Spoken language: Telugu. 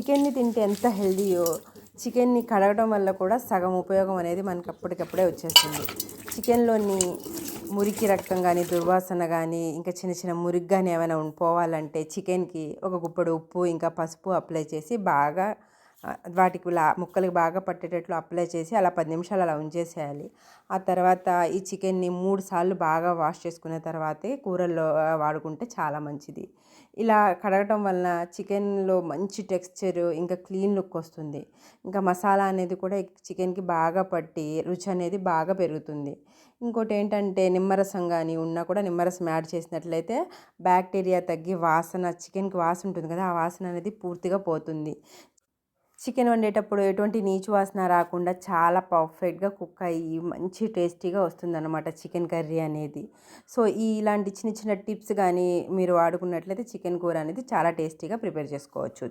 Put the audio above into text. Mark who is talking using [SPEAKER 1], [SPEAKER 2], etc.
[SPEAKER 1] చికెన్ని తింటే ఎంత హెల్దీయో చికెన్ని కడగడం వల్ల కూడా సగం ఉపయోగం అనేది మనకి అప్పటికప్పుడే వచ్చేస్తుంది. చికెన్లోని మురికి రక్తం కానీ దుర్వాసన కానీ ఇంకా చిన్న చిన్న మురికి కానీ ఏమైనా పోవాలంటే చికెన్కి ఒక గుప్పడు ఉప్పు ఇంకా పసుపు అప్లై చేసి బాగా వాటికి లా ముక్కలకి బాగా పట్టేటట్లు అప్లై చేసి అలా పది నిమిషాలు అలా ఉంచేసేయాలి. ఆ తర్వాత ఈ చికెన్ని మూడు సార్లు బాగా వాష్ చేసుకున్న తర్వాతే కూరల్లో వాడుకుంటే చాలా మంచిది. ఇలా కడగటం వలన చికెన్లో మంచి టెక్స్చర్ ఇంకా క్లీన్ లుక్ వస్తుంది. ఇంకా మసాలా అనేది కూడా చికెన్కి బాగా పట్టి రుచి అనేది బాగా పెరుగుతుంది. ఇంకోటి ఏంటంటే నిమ్మరసం కానీ ఉన్నా కూడా నిమ్మరసం యాడ్ చేసినట్లయితే బ్యాక్టీరియా తగ్గి వాసన చికెన్కి వాసన ఉంటుంది కదా ఆ వాసన అనేది పూర్తిగా పోతుంది. చికెన్ వండేటప్పుడు ఎటువంటి నీచు వాసన రాకుండా చాలా పర్ఫెక్ట్గా కుక్ అయ్యి మంచి టేస్టీగా వస్తుందన్నమాట చికెన్ కర్రీ అనేది. సో ఈ ఇలాంటి చిన్న చిన్న టిప్స్ కానీ మీరు వాడుకున్నట్లయితే చికెన్ కూర అనేది చాలా టేస్టీగా ప్రిపేర్ చేసుకోవచ్చు.